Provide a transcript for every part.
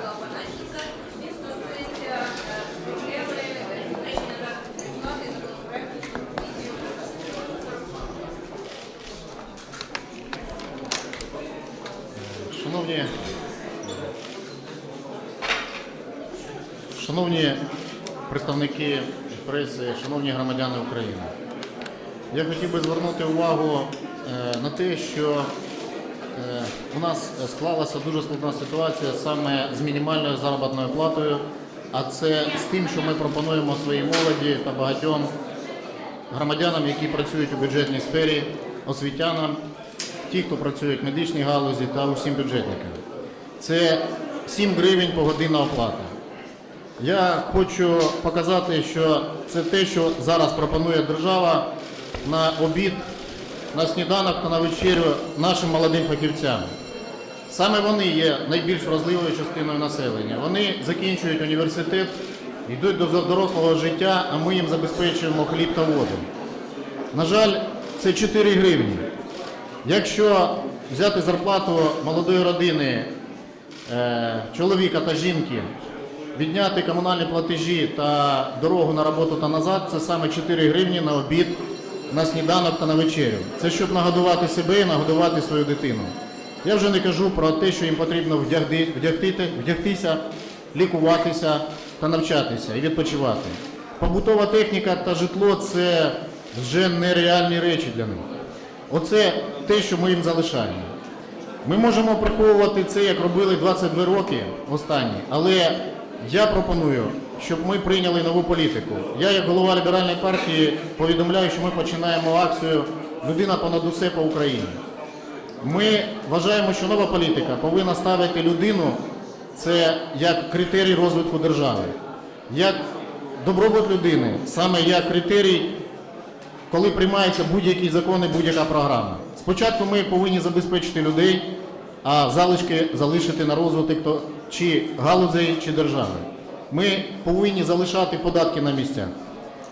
Законопроекту про. Шановні, шановні представники преси, шановні громадяни України, я хотів би звернути увагу е, на те, що у нас склалася дуже складна ситуація саме з мінімальною заробітною платою, а це з тим, що ми пропонуємо своїй молоді та багатьом громадянам, які працюють у бюджетній сфері, освітянам, ті, хто працюють в медичній галузі та усім бюджетникам. Це 7 гривень погодинна оплата. Я хочу показати, що це те, що зараз пропонує держава на обід, на сніданок та на вечерю нашим молодим фахівцям. Саме вони є найбільш вразливою частиною населення. Вони закінчують університет, йдуть до дорослого життя, а ми їм забезпечуємо хліб та воду. На жаль, це 4 гривні. Якщо взяти зарплату молодої родини, е, чоловіка та жінки, відняти комунальні платежі та дорогу на роботу та назад, це саме 4 гривні на обід, на сніданок та на вечерю. Це щоб нагодувати себе і нагодувати свою дитину. Я вже не кажу про те, що їм потрібно вдягти, вдягтити, вдягтися, лікуватися та навчатися і відпочивати. Побутова техніка та житло це вже нереальні речі для них. Оце те, що ми їм залишаємо. Ми можемо приховувати це, як робили 22 роки останні, але я пропоную, щоб ми прийняли нову політику. Я, як голова ліберальної партії, повідомляю, що ми починаємо акцію Людина понад усе по Україні. Ми вважаємо, що нова політика повинна ставити людину це як критерій розвитку держави, як добробут людини, саме як критерій коли приймаються будь-які закони, будь-яка програма. Спочатку ми повинні забезпечити людей, а залишки залишити на розвиток чи галузей, чи держави. Ми повинні залишати податки на місцях.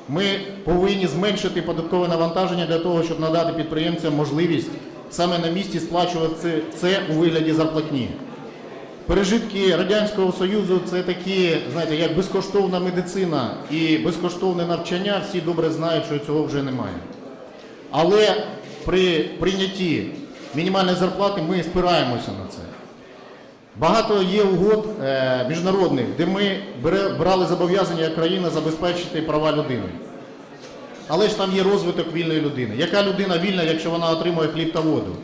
Ми повинні зменшити податкове навантаження для того, щоб надати підприємцям можливість саме на місці сплачувати це- у вигляді зарплатні. Пережитки Радянського Союзу це такі, знаєте, як безкоштовна медицина і безкоштовне навчання, всі добре знають, що цього вже немає. Але при прийнятті мінімальної зарплати ми спираємося на це. Багато є угод е, міжнародних, де ми брали зобов'язання як країна забезпечити права людини. Але ж там є розвиток вільної людини. Яка людина вільна, якщо вона отримує хліб та воду?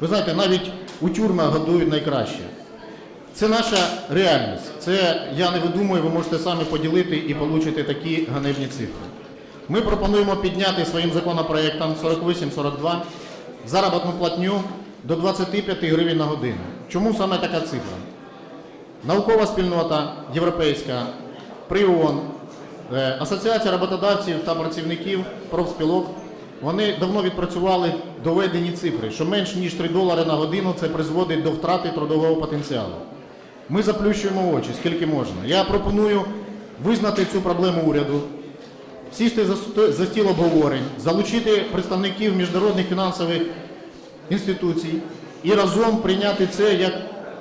Ви знаєте, навіть у тюрмах годують найкраще. Це наша реальність. Це я не видумую, ви можете самі поділити і отримати такі ганебні цифри. Ми пропонуємо підняти своїм законопроектом 48-42 заробітну платню до 25 гривень на годину. Чому саме така цифра? Наукова спільнота європейська, при ООН, е, Асоціація роботодавців та працівників профспілок, вони давно відпрацювали доведені цифри, що менш ніж 3 долари на годину це призводить до втрати трудового потенціалу. Ми заплющуємо очі, скільки можна. Я пропоную визнати цю проблему уряду, сісти за, стіл обговорень, залучити представників міжнародних фінансових інституцій і разом прийняти це як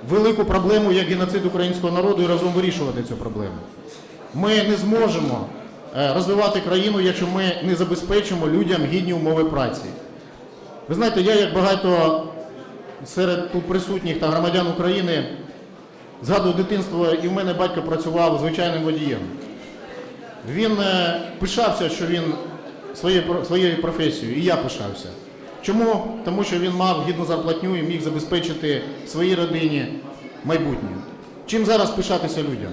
велику проблему, як геноцид українського народу, і разом вирішувати цю проблему. Ми не зможемо е, розвивати країну, якщо ми не забезпечимо людям гідні умови праці. Ви знаєте, я як багато серед тут присутніх та громадян України згадую дитинство, і в мене батько працював звичайним водієм. Він е, пишався, що він своєю, про- своєю професією, і я пишався. Чому? Тому що він мав гідну зарплатню і міг забезпечити своїй родині майбутнє. Чим зараз пишатися людям?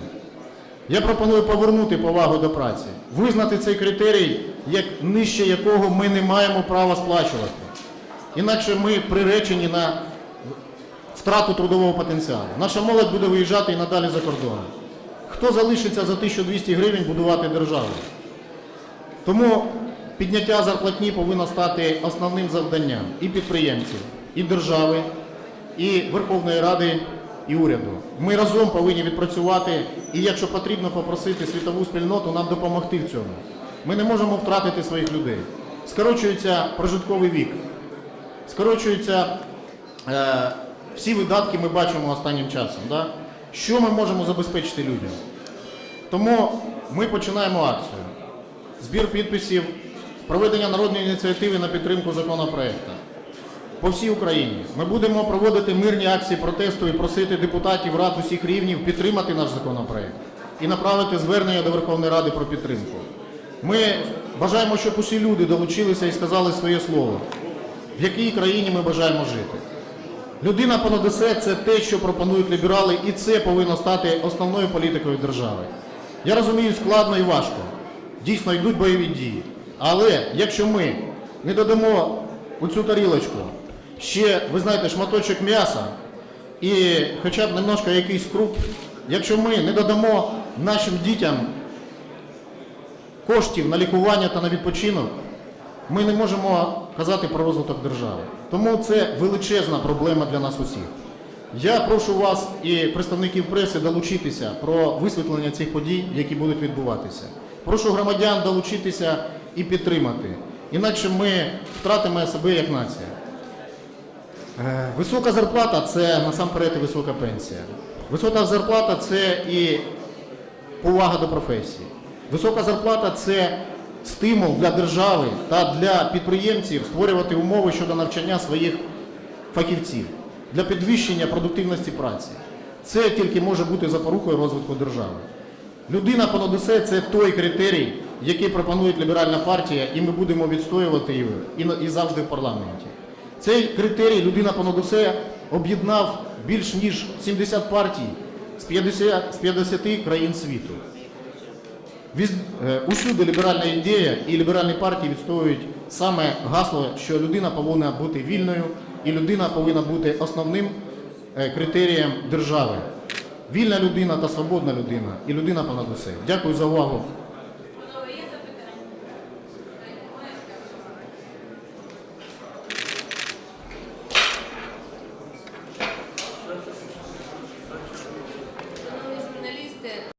Я пропоную повернути повагу до праці, визнати цей критерій, як нижче якого ми не маємо права сплачувати. Інакше ми приречені на втрату трудового потенціалу. Наша молодь буде виїжджати і надалі за кордон. Хто залишиться за 1200 гривень будувати державу? Тому підняття зарплатні повинно стати основним завданням і підприємців, і держави, і Верховної Ради, і уряду. Ми разом повинні відпрацювати і, якщо потрібно, попросити світову спільноту нам допомогти в цьому. Ми не можемо втратити своїх людей. Скорочується прожитковий вік, скорочуються е, всі видатки, ми бачимо останнім часом. Да? що ми можемо забезпечити людям. Тому ми починаємо акцію. Збір підписів, проведення народної ініціативи на підтримку законопроекту. По всій Україні ми будемо проводити мирні акції протесту і просити депутатів рад усіх рівнів підтримати наш законопроект і направити звернення до Верховної Ради про підтримку. Ми бажаємо, щоб усі люди долучилися і сказали своє слово, в якій країні ми бажаємо жити. Людина понад усе – це те, що пропонують ліберали, і це повинно стати основною політикою держави. Я розумію, складно і важко. Дійсно, йдуть бойові дії. Але якщо ми не додамо у цю тарілочку ще, ви знаєте, шматочок м'яса і хоча б немножко якийсь круп, якщо ми не додамо нашим дітям коштів на лікування та на відпочинок, ми не можемо казати про розвиток держави. Тому це величезна проблема для нас усіх. Я прошу вас і представників преси долучитися про висвітлення цих подій, які будуть відбуватися. Прошу громадян долучитися і підтримати. Інакше ми втратимо себе як нація. Е, Висока зарплата це насамперед і висока пенсія. Висока зарплата це і повага до професії. Висока зарплата це стимул для держави та для підприємців створювати умови щодо навчання своїх фахівців для підвищення продуктивності праці. Це тільки може бути запорукою розвитку держави. Людина понад усе це той критерій, який пропонує ліберальна партія, і ми будемо відстоювати його і, і завжди в парламенті. Цей критерій людина понад усе об'єднав більш ніж 70 партій з 50, з 50 країн світу. Е, Усюди ліберальна ідея і ліберальні партії відстоюють саме гасло, що людина повинна бути вільною і людина повинна бути основним е, критерієм держави. Вільна людина та свободна людина і людина понад усе. Дякую за увагу.